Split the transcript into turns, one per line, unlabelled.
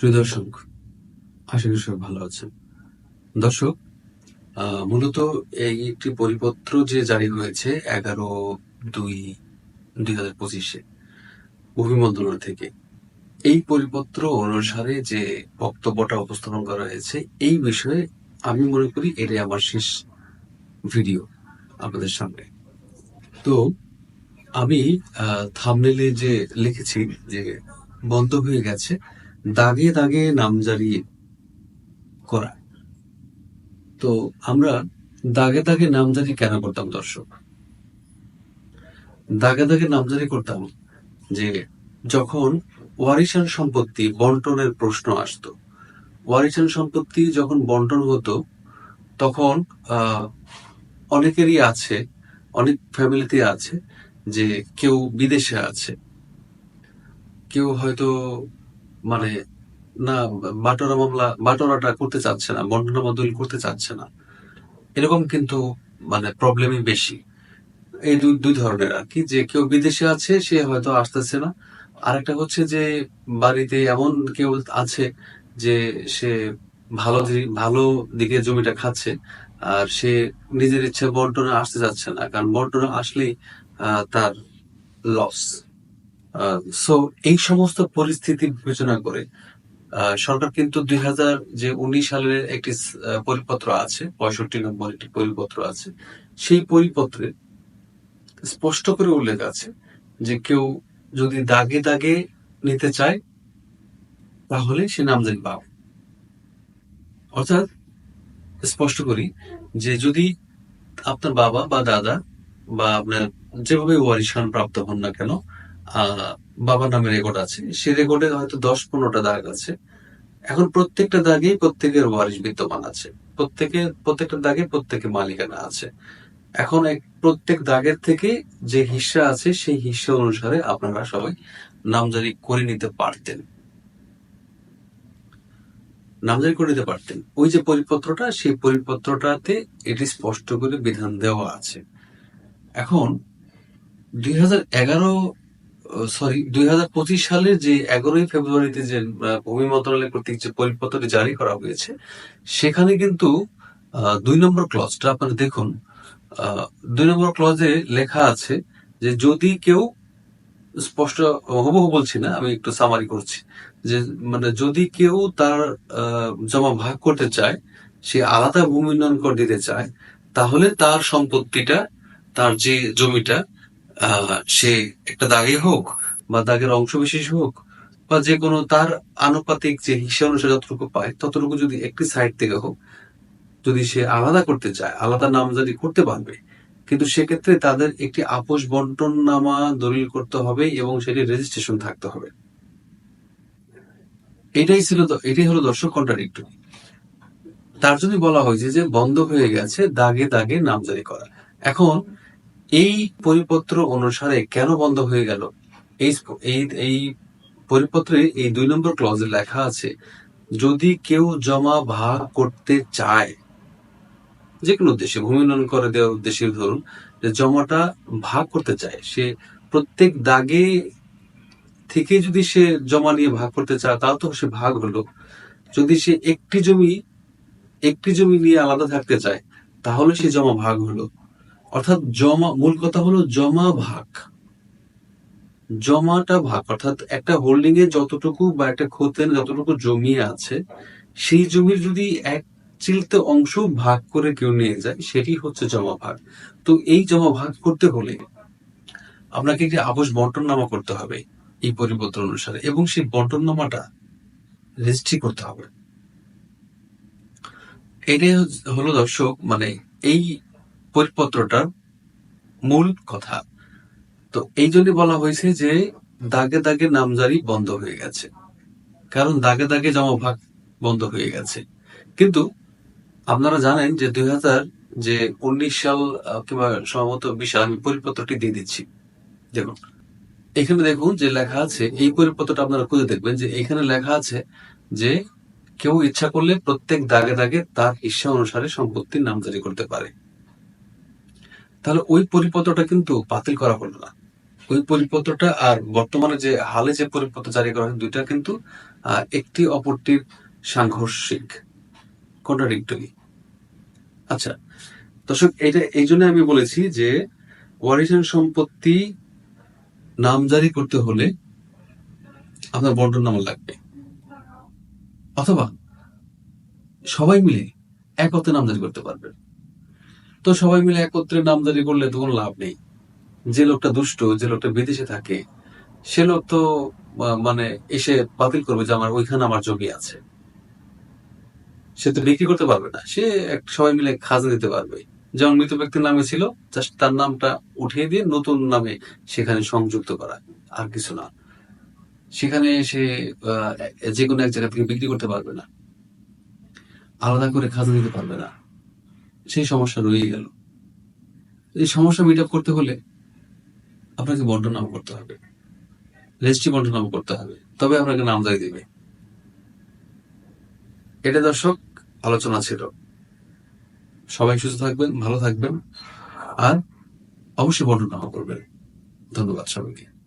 প্রিয় দর্শক, আশা করি সবাই ভালো আছেন। দর্শক মূলত এই একটি পরিপত্র যে জারি হয়েছে এগারো দুই দুই হাজার পঁচিশে ভূমি মন্ত্রণালয় থেকে, এই পরিপত্র অনুসারে যে বক্তব্যটা উপস্থাপন করা হয়েছে, এই বিষয়ে আমি মনে করি এটাই আমার শেষ ভিডিও আপনাদের সামনে। তো আমি থামনেলে যে লিখেছি যে বন্ধ হয়ে গেছে দাগে দাগে নামজারি করা। তো আমরা দাগে দাগে নামজারি কেন করতাম, দর্শক? দাগে দাগে নামজারি করতাম যে, যখন ওয়ারিশান সম্পত্তি বন্টনের প্রশ্ন আসতো। ওয়ারিশান সম্পত্তি যখন বন্টন হতো, তখন অনেকেরই আছে, অনেক ফ্যামিলিতে আছে যে কেউ বিদেশে আছে। কেউ হয়তো মানে না বাটোরা মামলা বাটোরাটা করতে চাচ্ছে না বন্টনা বদল করতে চাচ্ছে না। এরকম কিন্তু মানে প্রবলেমই বেশি। এই দুই ধরনের আর কি, যে কেউ বিদেশে আছে, সে হয়তো আসতেছে না। আরেকটা হচ্ছে যে, বাড়িতে এমন কেউ আছে যে, সে ভালো ভালো দিকে জমিটা খাচ্ছে, আর সে নিজের ইচ্ছে বন্টনে আসতে যাচ্ছে না, কারণ বন্টনে আসলেই তার লস সো এই সমস্ত পরিস্থিতি বিবেচনা করে সরকার কিন্তু দুই হাজার যে উনিশ সালের একটি পরিপত্র আছে, পঁয়ষট্টি নম্বর একটি পরিপত্র আছে, সেই পরিপত্রে স্পষ্ট করে উল্লেখ আছে যে কেউ যদি দাগে দাগে নিতে চায়, তাহলে সে নামজারি পাবে। অর্থাৎ স্পষ্ট করি যে যদি আপনার বাবা বা দাদা বা আপনার যেভাবে ওয়ারিশান প্রাপ্ত হন না কেন বাবার নামে রেকর্ড আছে। সেই রেকর্ডে হয়তো দশ পনেরোটা দাগ আছে। এখন প্রত্যেকটা দাগেই প্রত্যেকের ওয়ারিশ বিদ্যমান আছে। প্রত্যেকে, প্রত্যেকটা দাগে প্রত্যেকের মালিকানা আছে। এখন প্রত্যেক দাগের থেকে যে হিস্সা আছে, সেই হিস্সা অনুসারে আপনারা সবাই নামজারি করে নিতে পারতেন। নামজারি করে নিতে পারতেন। ওই যে পরিপত্রটা, সেই পরিপত্রটাতে এটি স্পষ্ট করে বিধান দেওয়া আছে। এখন দুই হাজার এগারো সরি দুই সালের যে এগারোই ফেব্রুয়ারিতে যে ভূমি মন্ত্রণালয় কর্তৃক যে পরিপত্রটি জারি করা হয়েছে, সেখানে কিন্তু দুই নম্বর ক্লজটা আপনারা দেখুন দুই নম্বর ক্লজে লেখা আছে যে যদি কেউ, স্পষ্ট, হুবহু বলছি না, আমি একটু সামারি করছি, যে মানে যদি কেউ তার জমা ভাগ করতে চায়, সে আলাদা ভূমি উন্নয়ন কর দিতে চায়, তাহলে তার সম্পত্তিটা, তার যে জমিটা সে একটা দাগে হোক বা দাগের অংশ বিশেষ হোক বা যে কোনো তার আনুপাতিক যে হিসা অনুসারে যতটুকু পায়, ততটুকু যদি একটি সাইড থেকে হোক, যদি সে আলাদা করতে চায়, আলাদা নামজারি করতে পারবে, কিন্তু সেক্ষেত্রে তাদের একটি আপোষ বন্টন নামা দলিল করতে হবে এবং সেটি রেজিস্ট্রেশন থাকতে হবে। এটাই ছিল এটাই হলো দর্শক কন্ট্রাডিক্টরি তার জন্য বলা হয়েছে যে বন্ধ হয়ে গেছে, দাগে দাগে নামজারি করা। এখন এই পরিপত্র অনুসারে কেন বন্ধ হয়ে গেল? এই এই পরিপত্রে এই দুই নম্বর ক্লজে লেখা আছে, যদি কেউ জমা ভাগ করতে চায় যে কোনো উদ্দেশ্যে, ভূমি উন্নয়ন করে দেওয়ার উদ্দেশ্যে ধরুন, যে জমাটা ভাগ করতে চায়, সে প্রত্যেক দাগে থেকে যদি সে জমা নিয়ে ভাগ করতে চায়, তাও তো সে ভাগ হলো। যদি সে একটি জমি একটি জমি নিয়ে আলাদা থাকতে চায়, তাহলে সে জমা ভাগ হলো। অর্থাৎ জমা, মূল কথা হলো জমা ভাগ। জমাটা ভাগ, অর্থাৎ একটা হোল্ডিং এ যতটুকু বা একটা খোতেন যতটুকু জমি আছে, সেই জমির যদি এক চিলতে অংশ ভাগ করে কেউ নিয়ে যায়, সেটি হচ্ছে জমা ভাগ। তো এই জমা ভাগ করতে হলে আপনাকে একটি আবশ বন্টননামা করতে হবে এই পরিবর্তন অনুসারে, এবং সেই বন্টননামাটা রেজিস্ট্রি করতে হবে। এটাই হলো দর্শক মানে এই পরিপত্রটার মূল কথা। তো এই জন্য বলা হয়েছে যে, দাগে দাগে নামজারি বন্ধ হয়ে গেছে। কারণ দাগে দাগে জমা ভাগ বন্ধ হয়ে গেছে। কিন্তু আপনারা জানেন যে দুই হাজার যে উনিশ সাল কিংবা সম্ভবত বিশ সাল, আমি পরিপত্রটি দিয়ে দিচ্ছি। দেখুন, এখানে দেখুন যে লেখা আছে, এই পরিপত্রটা আপনারা খুঁজে দেখবেন যে এখানে লেখা আছে যে, কেউ ইচ্ছা করলে প্রত্যেক দাগে দাগে তার ইচ্ছা অনুসারে সম্পত্তির নামজারি করতে পারে। তাহলে ওই পরিপত্রটা কিন্তু বাতিল করা হলো না। ওই পরিপত্রটা আর বর্তমানে যে হালে যে পরিপত্র জারি করা হয়েছে, দুইটা কিন্তু একটি অপরটির সাংঘর্ষিক কন্ট্রাডিক্টরি আচ্ছা দর্শক এটা এই জন্য আমি বলেছি যে ওয়ারিশান সম্পত্তি নাম জারি করতে হলে আপনার বন্টন নামা লাগবে। অথবা সবাই মিলে একত্রে নামজারি করতে পারবেন। তো সবাই মিলে একত্রে নামদারি করলে তো কোনো লাভ নেই। যে লোকটা দুষ্ট, যে লোকটা বিদেশে থাকে, সে লোক তো মানে এসে বাতিল করবে যে আমার ওইখানে আমার জমি আছে। সে তো বিক্রি করতে পারবে না। সে সবাই মিলে খাজা দিতে পারবে। যেমন মৃত ব্যক্তির নামে ছিল, জাস্ট তার নামটা উঠিয়ে দিয়ে নতুন নামে সেখানে সংযুক্ত করা, আর কিছু না। সেখানে সে যে কোনো এক জায়গা থেকে বিক্রি করতে পারবে না। আলাদা করে খাজা দিতে পারবে না। সেই সমস্যা রয়ে গেল। এই সমস্যা মিট আপ করতে হলে আপনাকে বন্টন নাম করতে হবে। রেজিস্ট্রি বন্টন নাম করতে হবে। তবে আপনাকে নামজারি দিবে। এটা দর্শক, আলোচনা ছিল। সবাই সুস্থ থাকবেন, ভালো থাকবেন। আর অবশ্যই বন্টন নামা করবেন। ধন্যবাদ সবাইকে।